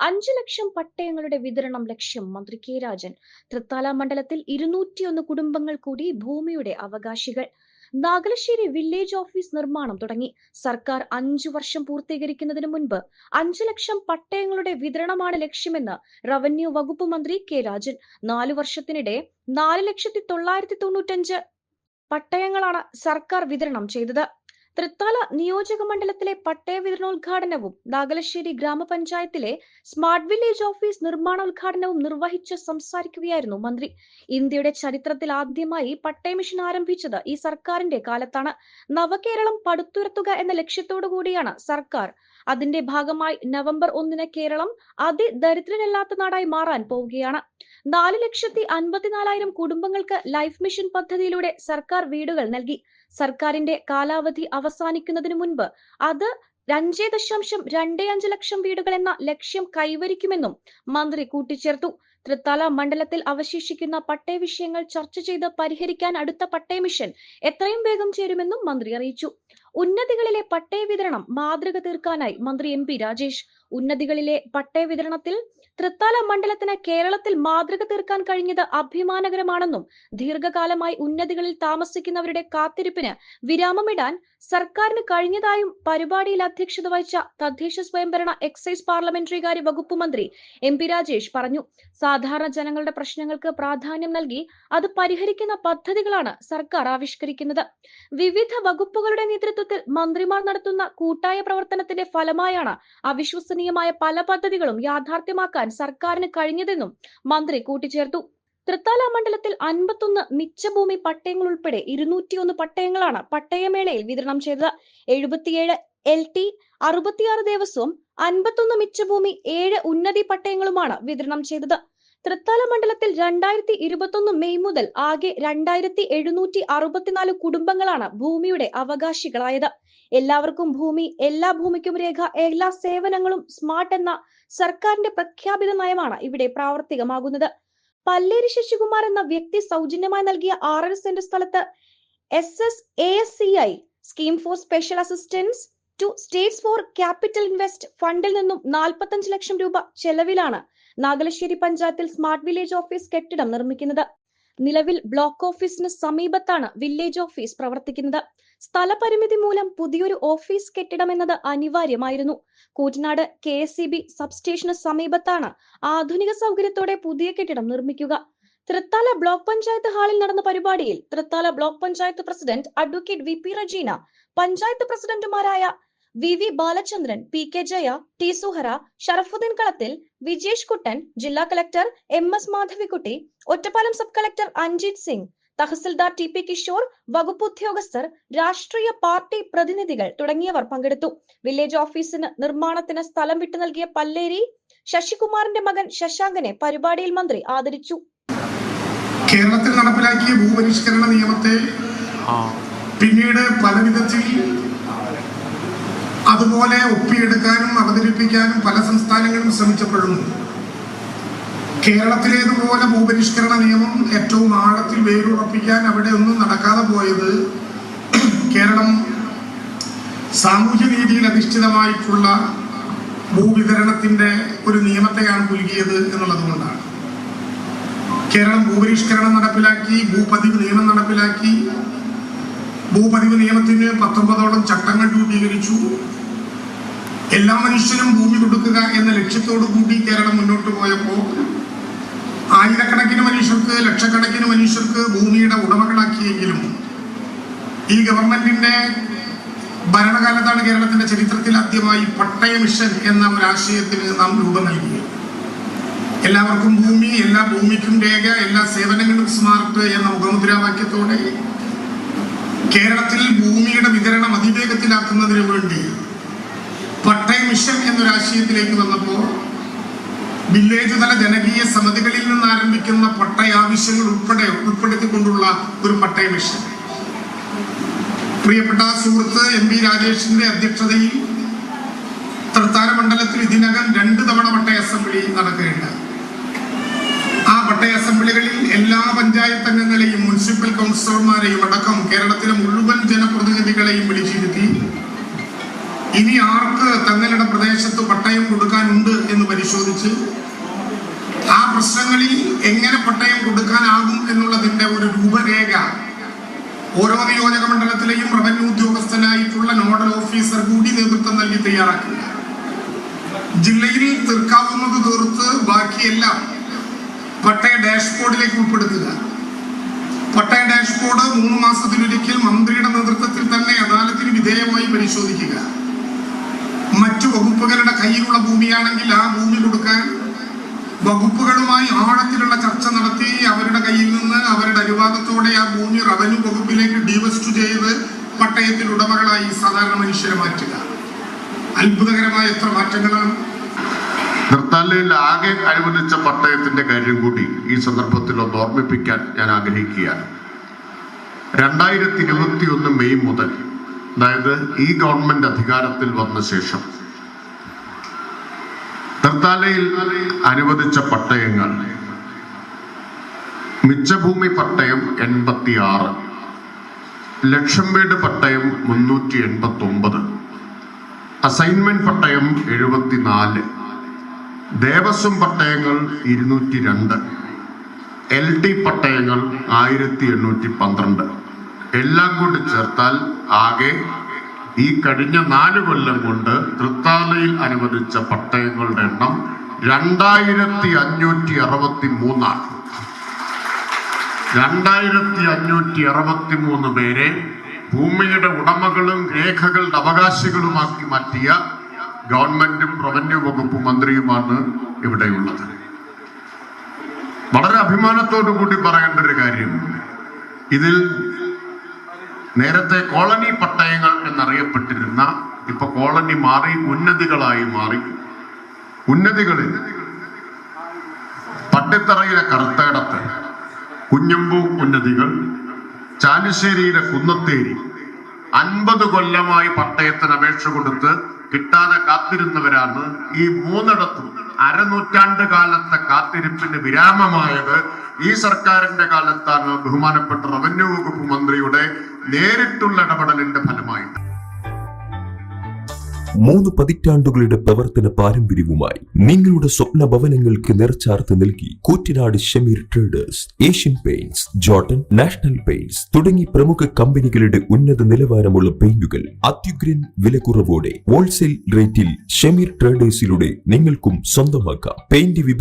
അഞ്ചു ലക്ഷം പട്ടയങ്ങളുടെ വിതരണം ലക്ഷ്യം മന്ത്രി കെ രാജൻ. തൃത്താല മണ്ഡലത്തിൽ ഇരുന്നൂറ്റിയൊന്ന് കുടുംബങ്ങൾ കൂടി ഭൂമിയുടെ അവകാശികൾ. നാഗലശ്ശേരി വില്ലേജ് ഓഫീസ് നിർമ്മാണം തുടങ്ങി. സർക്കാർ അഞ്ചു വർഷം പൂർത്തീകരിക്കുന്നതിന് മുൻപ് അഞ്ചു ലക്ഷം പട്ടയങ്ങളുടെ വിതരണമാണ് ലക്ഷ്യമെന്ന് റവന്യൂ വകുപ്പ് മന്ത്രി കെ രാജൻ. നാലു വർഷത്തിനിടെ നാല് ലക്ഷത്തി തൊള്ളായിരത്തി തൊണ്ണൂറ്റഞ്ച് പട്ടയങ്ങളാണ് സർക്കാർ വിതരണം ചെയ്തത്. തൃത്താല നിയോജക മണ്ഡലത്തിലെ പട്ടയ വിതരണോദ്ഘാടനവും നാഗലശ്ശേരി ഗ്രാമപഞ്ചായത്തിലെ സ്മാർട്ട് വില്ലേജ് ഓഫീസ് നിർമ്മാണോദ്ഘാടനവും നിർവഹിച്ച് സംസാരിക്കുകയായിരുന്നു മന്ത്രി. ഇന്ത്യയുടെ ചരിത്രത്തിൽ ആദ്യമായി പട്ടയ മിഷൻ ആരംഭിച്ചത് ഈ സർക്കാരിന്റെ കാലത്താണ്. നവകേരളം പടുത്തുയർത്തുക എന്ന ലക്ഷ്യത്തോടു കൂടിയാണ് സർക്കാർ. അതിന്റെ ഭാഗമായി നവംബർ ഒന്നിന് കേരളം അതിദരിദ്രരല്ലാത്ത നാടായി മാറാൻ പോവുകയാണ്. നാല് ലക്ഷത്തി അൻപത്തിനാലായിരം കുടുംബങ്ങൾക്ക് ലൈഫ് മിഷൻ പദ്ധതിയിലൂടെ സർക്കാർ വീടുകൾ നൽകി. സർക്കാരിന്റെ കാലാവധി അവസാനിക്കുന്നതിന് മുൻപ് അത് അഞ്ചേ ദശാംശം രണ്ടേ അഞ്ച് ലക്ഷം വീടുകൾ എന്ന ലക്ഷ്യം കൈവരിക്കുമെന്നും മന്ത്രി കൂട്ടിച്ചേർത്തു. തൃത്താല മണ്ഡലത്തിൽ അവശേഷിക്കുന്ന പട്ടയ വിഷയങ്ങൾ ചർച്ച ചെയ്ത് പരിഹരിക്കാൻ അടുത്ത പട്ടയ മിഷൻ എത്രയും വേഗം ചേരുമെന്നും മന്ത്രി അറിയിച്ചു. ഉന്നതികളിലെ പട്ടയ വിതരണം മാതൃക തീർക്കാനായി മന്ത്രി എം രാജേഷ്. ഉന്നതികളിലെ പട്ടയ വിതരണത്തിൽ തൃത്താല മണ്ഡലത്തിന് കേരളത്തിൽ മാതൃക തീർക്കാൻ കഴിഞ്ഞത് അഭിമാനകരമാണെന്നും ദീർഘകാലമായി ഉന്നതികളിൽ താമസിക്കുന്നവരുടെ കാത്തിരിപ്പിന് വിരാമമിടാൻ സർക്കാരിന് കഴിഞ്ഞതായും പരിപാടിയിൽ അധ്യക്ഷത വഹിച്ച തദ്ദേശ സ്വയംഭരണ എക്സൈസ് പാർലമെന്ററികാര്യ വകുപ്പ് മന്ത്രി എം പി രാജേഷ് പറഞ്ഞു. സാധാരണ ജനങ്ങളുടെ പ്രശ്നങ്ങൾക്ക് പ്രാധാന്യം നൽകി അത് പരിഹരിക്കുന്ന പദ്ധതികളാണ് സർക്കാർ ആവിഷ്കരിക്കുന്നത്. വിവിധ വകുപ്പുകളുടെ നേതൃത്വത്തിൽ മന്ത്രിമാർ നടത്തുന്ന കൂട്ടായ പ്രവർത്തനത്തിന്റെ ഫലമായാണ് അവിശ്വസനീയമായ പല പദ്ധതികളും യാഥാർത്ഥ്യമാക്കാൻ സർക്കാരിന് കഴിഞ്ഞതെന്നും മന്ത്രി കൂട്ടിച്ചേർത്തു. തൃത്താല മണ്ഡലത്തിൽ അൻപത്തൊന്ന് മിച്ചഭൂമി പട്ടയങ്ങൾ ഉൾപ്പെടെ ഇരുന്നൂറ്റിയൊന്ന് പട്ടയങ്ങളാണ് പട്ടയമേളയിൽ വിതരണം ചെയ്തത്. എഴുപത്തിയേഴ് എൽ ടി അറുപത്തിയാറ് ദേവസ്വം അൻപത്തൊന്ന് മിച്ചഭൂമി ഏഴ് ഉന്നതി പട്ടയങ്ങളുമാണ് വിതരണം ചെയ്തത്. തൃത്താല മണ്ഡലത്തിൽ രണ്ടായിരത്തി ഇരുപത്തൊന്ന് മെയ് മുതൽ ആകെ രണ്ടായിരത്തി എഴുന്നൂറ്റി അറുപത്തിനാല് കുടുംബങ്ങളാണ് ഭൂമിയുടെ അവകാശികളായത്. എല്ലാവർക്കും ഭൂമി എല്ലാ ഭൂമിക്കും രേഖ എല്ലാ സേവനങ്ങളും സ്മാർട്ട് എന്ന സർക്കാരിന്റെ പ്രഖ്യാപിത നയമാണ് ഇവിടെ പ്രാവർത്തികമാകുന്നത്. പല്ലേരി ശശികുമാർ എന്ന വ്യക്തി സൗജന്യമായി നൽകിയ ആറര സെന്റ് സ്ഥലത്ത് S S A S C I scheme for special assistance to states for capital invest ഫണ്ടിൽ നിന്നും നാൽപ്പത്തഞ്ച് ലക്ഷം രൂപ ചെലവിലാണ് നാഗലശ്ശേരി പഞ്ചായത്തിൽ സ്മാർട്ട് വില്ലേജ് ഓഫീസ് കെട്ടിടം നിർമ്മിക്കുന്നത്. നിലവിൽ ബ്ലോക്ക് ഓഫീസിന് സമീപത്താണ് വില്ലേജ് ഓഫീസ് പ്രവർത്തിക്കുന്നത്. സ്ഥലപരിമിതി മൂലം പുതിയൊരു ഓഫീസ് കെട്ടിടം എന്നത് അനിവാര്യമായിരുന്നു. Koottanad K S C B സബ്സ്റ്റേഷന് സമീപത്താണ് ആധുനിക സൗകര്യത്തോടെ പുതിയ കെട്ടിടം നിർമ്മിക്കുക. തൃത്താല ബ്ലോക്ക് പഞ്ചായത്ത് ഹാളിൽ നടന്ന പരിപാടിയിൽ Thrithala block panchayat president advocate V P Rajeena panchayat പ്രസിഡന്റുമാരായ V V Balachandran P K Jaya T. Suhara Sharafuddin Kalathil Vijesh Kuttan ജില്ലാ collector M S Madhavikutty Ottapalam sub collector Anjith Singh tahsildar T P Kishore വകുപ്പ് ഉദ്യോഗസ്ഥർ രാഷ്ട്രീയ party പ്രതിനിധികൾ തുടങ്ങിയവർ പങ്കെടുത്തു. Village ഓഫീസിന് നിർമ്മാണത്തിന് സ്ഥലം വിട്ടു നൽകിയ പല്ലേരി ശശികുമാറിന്റെ മകൻ ശശാങ്കനെ പരിപാടിയിൽ മന്ത്രി ആദരിച്ചു. കേരളത്തിൽ നടപ്പിലാക്കിയ ഭൂപരിഷ്കരണ നിയമത്തെ പിന്നീട് പല വിധത്തിൽ അതുപോലെ ഒപ്പിയെടുക്കാനും അവതരിപ്പിക്കാനും പല സംസ്ഥാനങ്ങളും ശ്രമിച്ചപ്പോഴും കേരളത്തിലേതുപോലെ ഭൂപരിഷ്കരണ നിയമം ഏറ്റവും ആഴത്തിൽ വേരുറപ്പിക്കാൻ അവിടെ ഒന്നും നടക്കാതെ പോയത് കേരളം സാമൂഹ്യ നീതിയിൽ അധിഷ്ഠിതമായിട്ടുള്ള ഭൂവിതരണത്തിന്റെ ഒരു നിയമത്തെയാണ് പുലുകിയത് എന്നുള്ളത് കൊണ്ടാണ്. കേരളം ഭൂപരിഷ്കരണം നടപ്പിലാക്കി ഭൂപതിവ് നിയമം നടപ്പിലാക്കി. ഭൂപതിവ് നിയമത്തിന് പത്തൊമ്പതോളം ചട്ടങ്ങൾ രൂപീകരിച്ചു. എല്ലാ മനുഷ്യനും ഭൂമി കൊടുക്കുക എന്ന ലക്ഷ്യത്തോടു കൂടി കേരളം മുന്നോട്ട് പോയപ്പോൾ ആയിരക്കണക്കിന് മനുഷ്യർക്ക് ലക്ഷക്കണക്കിന് മനുഷ്യർക്ക് ഭൂമിയുടെ ഉടമകളാക്കിയെങ്കിലും ഈ ഗവൺമെന്റിന്റെ ഭരണകാലത്താണ് കേരളത്തിന്റെ ചരിത്രത്തിൽ ആദ്യമായി പട്ടയ മിഷൻ എന്ന ഒരു ആശയത്തിന് നാം രൂപം നൽകിയത് എല്ലാവർക്കും ഭൂമി എല്ലാ ഭൂമിക്കും രേഖ എല്ലാ സേവനങ്ങളും സ്മാർട്ട് എന്ന മുഖമുദ്രാവാക്യത്തോടെ കേരളത്തിൽ ഭൂമിയുടെ വിതരണം അതിവേഗത്തിലാക്കുന്നതിന് വേണ്ടി പട്ടയ മിഷൻ എന്നൊരാശയത്തിലേക്ക് വന്നപ്പോൾ വില്ലേജ് തല ജനകീയ സമിതികളിൽ നിന്ന് ആരംഭിക്കുന്ന പട്ടയ ആവശ്യങ്ങൾ ഉൾപ്പെടെ ഉൾപ്പെടുത്തിക്കൊണ്ടുള്ള ഒരു പട്ടയ മിഷൻ. പ്രിയപ്പെട്ട സുഹൃത്ത് എം വി രാജേഷിന്റെ അധ്യക്ഷതയിൽ തൃത്താര മണ്ഡലത്തിൽ ഇതിനകം രണ്ട് തവണ പട്ടയ അസംബ്ലി നടക്കുകയുണ്ടായി ആ പട്ടയ അസംബ്ലികളിൽ എല്ലാ പഞ്ചായത്ത് അംഗങ്ങളെയും മുനിസിപ്പൽ കൗൺസിലർമാരെയും അടക്കം കേരളത്തിലെ മുഴുവൻ ജനപ്രതിനിധികളെയും വിളിച്ചിരുത്തി ഇനി ആർക്ക് തങ്ങളുടെ പ്രദേശത്ത് പട്ടയം കൊടുക്കാനുണ്ട് എന്ന് പരിശോധിച്ച് ആ പ്രശ്നങ്ങളിൽ എങ്ങനെ പട്ടയം കൊടുക്കാനാകും എന്നുള്ളതിന്റെ ഒരു രൂപരേഖ ഓരോ നിയോജക മണ്ഡലത്തിലെയും റവന്യൂ ഉദ്യോഗസ്ഥനായിട്ടുള്ള നോഡൽ ഓഫീസർ കൂടി നേതൃത്വം നൽകി തയ്യാറാക്കുക ജില്ലയിൽ തീർക്കാവുന്നത് തീർത്ത് ബാക്കിയെല്ലാം പട്ടയ ഡാഷ്ബോർഡിലേക്ക് ഉൾപ്പെടുത്തുക. പട്ടയ ഡാഷ്ബോർഡ് മൂന്ന് മാസത്തിലൊരിക്കൽ മന്ത്രിയുടെ നേതൃത്വത്തിൽ തന്നെ അദാലത്തിന് വിധേയമായി പരിശോധിക്കുക. മറ്റു വകുപ്പുകളുടെ കയ്യിലുള്ള ഭൂമിയാണെങ്കിൽ ആ ഭൂമി കൊടുക്കാൻ വകുപ്പുകളുമായി ആഴത്തിലുള്ള ചർച്ച നടത്തി അവരുടെ കയ്യിൽ നിന്ന് അവരുടെ അനുവാദത്തോടെ ആ ഭൂമി റവന്യൂ വകുപ്പിലേക്ക് ഡിവസ്റ്റ് ചെയ്ത് പട്ടയത്തിൽ ഉടമകളായി സാധാരണ മനുഷ്യരെ മാറ്റുക. അത്ഭുതകരമായ എത്ര മാറ്റങ്ങളാണ്. നിർത്താലയിൽ ആകെ അനുവദിച്ച പട്ടയത്തിന്റെ കാര്യം കൂടി ഈ സന്ദർഭത്തിൽ ഒന്ന് ഓർമ്മിപ്പിക്കാൻ ഞാൻ ആഗ്രഹിക്കുകയാണ്. രണ്ടായിരത്തി ഇരുപത്തി ഒന്ന് മെയ് മുതൽ അതായത് ഈ ഗവൺമെന്റ് അധികാരത്തിൽ വന്ന ശേഷം തൃത്താലയിൽ അനുവദിച്ച പട്ടയങ്ങൾ. മിച്ചഭൂമി പട്ടയം എൺപത്തി ആറ് ലക്ഷം വീട് പട്ടയം മുന്നൂറ്റി എൺപത്തി ഒമ്പത് അസൈൻമെന്റ് പട്ടയം എഴുപത്തിനാല്. ദേവസ്വം പട്ടയങ്ങൾ ഇരുന്നൂറ്റി രണ്ട് എൽ ടി പട്ടയങ്ങൾ ആയിരത്തി എണ്ണൂറ്റി പന്ത്രണ്ട് എല്ലാം കൂടി ചേർത്താൽ ആകെ ഈ കഴിഞ്ഞ നാല് കൊല്ലം കൊണ്ട് തൃത്താലയിൽ അനുവദിച്ച പട്ടയങ്ങളുടെ എണ്ണം രണ്ടായിരത്തി അഞ്ഞൂറ്റി അറുപത്തി മൂന്നാണ് രണ്ടായിരത്തി അഞ്ഞൂറ്റി അറുപത്തി മൂന്ന് പേരെ ഭൂമിയുടെ ഉടമകളും രേഖകളുടെ അവകാശികളുമാക്കി മാറ്റിയ ഗവൺമെന്റും റവന്യൂ വകുപ്പ് മന്ത്രിയുമാണ് ഇവിടെയുള്ളത്. വളരെ അഭിമാനത്തോടു കൂടി പറയേണ്ട ഒരു കാര്യം. ഇതിൽ നേരത്തെ കോളനി പട്ടയങ്ങൾ എന്നറിയപ്പെട്ടിരുന്ന ഇപ്പൊ കോളനി മാറി ഉന്നതികളായി മാറി. ഉന്നതികളിൽ പട്ടിത്തറയിലെ കറുത്തേടത്ത് കുഞ്ഞമ്പൂ ഉന്നതികൾ ചാലിശ്ശേരിയിലെ കുന്നത്തേരി അൻപത് കൊല്ലമായി പട്ടയത്തിന് അപേക്ഷ കൊടുത്ത് കിട്ടാതെ കാത്തിരുന്നവരാണ് ഈ മൂന്നിടത്തും അരനൂറ്റാണ്ട് കാലത്തെ കാത്തിരിപ്പിന് വിരാമമായത് ഈ സർക്കാരിന്റെ കാലത്താണ് ബഹുമാനപ്പെട്ട റവന്യൂ വകുപ്പ് മന്ത്രിയുടെ നേരിട്ടുള്ള ഇടപെടലിന്റെ ഫലമായി മൂന്ന് പതിറ്റാണ്ടുകളുടെ പ്രവർത്തന പാരമ്പര്യവുമായി നിങ്ങളുടെ സ്വപ്ന ഭവനങ്ങൾക്ക് നിറച്ചാർത്ത് നൽകി Koottanad Shameer traders Asian Paints Jotun National Paints തുടങ്ങി പ്രമുഖ കമ്പനികളുടെ ഉന്നത നിലവാരമുള്ള പെയിന്റുകൾ അത്യുഗ്രൻ വിലക്കുറവോടെ ഹോൾസെയിൽ റേറ്റിൽ ഷമീർ ട്രേഡേഴ്സിലൂടെ നിങ്ങൾക്കും സ്വന്തമാക്കാം. പെയിന്റ്